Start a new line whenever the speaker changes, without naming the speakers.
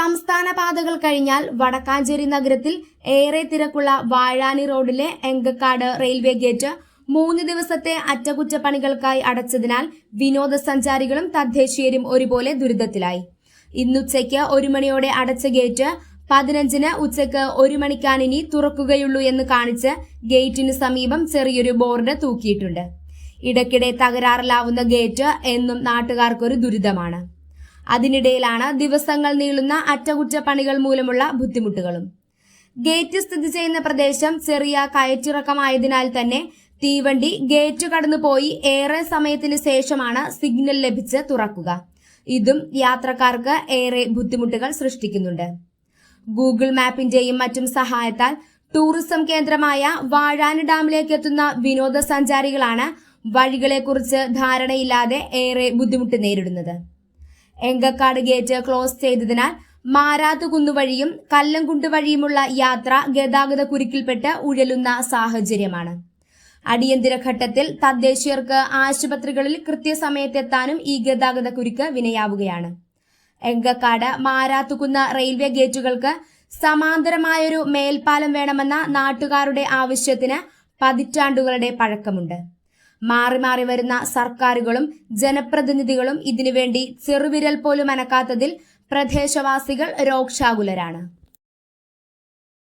സംസ്ഥാന പാതകൾ കഴിഞ്ഞാൽ വടക്കാഞ്ചേരി നഗരത്തിൽ ഏറെ തിരക്കുള്ള വാഴാനി റോഡിലെ എങ്കക്കാട് റെയിൽവേ ഗേറ്റ് മൂന്ന് ദിവസത്തെ അറ്റകുറ്റപ്പണികൾക്കായി അടച്ചതിനാൽ വിനോദസഞ്ചാരികളും തദ്ദേശീയരും ഒരുപോലെ ദുരിതത്തിലായി. ഇന്നുച്ചയ്ക്ക് ഒരു മണിയോടെ അടച്ച ഗേറ്റ് പതിനഞ്ചിന് ഉച്ചയ്ക്ക് ഒരു മണിക്കാണിനി തുറക്കുകയുള്ളൂ എന്ന് കാണിച്ച് ഗേറ്റിന് സമീപം ചെറിയൊരു ബോർഡ് തൂക്കിയിട്ടുണ്ട്. ഇടയ്ക്കിടെ തകരാറിലാവുന്ന ഗേറ്റ് എന്നും നാട്ടുകാർക്കൊരു ദുരിതമാണ്. അതിനിടയിലാണ് ദിവസങ്ങൾ നീളുന്ന അറ്റകുറ്റപ്പണികൾ മൂലമുള്ള ബുദ്ധിമുട്ടുകളും. ഗേറ്റ് സ്ഥിതി ചെയ്യുന്ന പ്രദേശം ചെറിയ കയറ്റിറക്കമായതിനാൽ തന്നെ തീവണ്ടി ഗേറ്റ് കടന്നുപോയി ഏറെ സമയത്തിന് ശേഷമാണ് സിഗ്നൽ ലഭിച്ച് തുറക്കുക. ഇതും യാത്രക്കാർക്ക് ഏറെ ബുദ്ധിമുട്ടുകൾ സൃഷ്ടിക്കുന്നുണ്ട്. ഗൂഗിൾ മാപ്പിന്റെയും മറ്റും സഹായത്താൽ ടൂറിസം കേന്ദ്രമായ വാഴാനി ഡാമിലേക്ക് എത്തുന്ന വിനോദസഞ്ചാരികളാണ് വഴികളെക്കുറിച്ച് ധാരണയില്ലാതെ ഏറെ ബുദ്ധിമുട്ട് നേരിടുന്നത്. എങ്കക്കാട് ഗേറ്റ് ക്ലോസ് ചെയ്തതിനാൽ മാരാത്തുകുന്നു വഴിയും കല്ലംകുണ്ട് വഴിയുമുള്ള യാത്ര ഗതാഗത കുരുക്കിൽപ്പെട്ട് ഉഴലുന്ന സാഹചര്യമാണ്. അടിയന്തര ഘട്ടത്തിൽ തദ്ദേശീയർക്ക് ആശുപത്രികളിൽ കൃത്യസമയത്തെത്താനും ഈ ഗതാഗത കുരുക്ക് വിനയാവുകയാണ്. എങ്കക്കാട് മാരാത്തുകുന്ന് റെയിൽവേ ഗേറ്റുകൾക്ക് സമാന്തരമായൊരു മേൽപ്പാലം വേണമെന്ന നാട്ടുകാരുടെ ആവശ്യത്തിന് പതിറ്റാണ്ടുകളുടെ പഴക്കമുണ്ട്. മാറി മാറി വരുന്ന സർക്കാരുകളും ജനപ്രതിനിധികളും ഇതിനുവേണ്ടി ചെറുവിരൽ പോലും അനക്കാത്തതിൽ പ്രദേശവാസികൾ രോക്ഷാകുലരാണ്.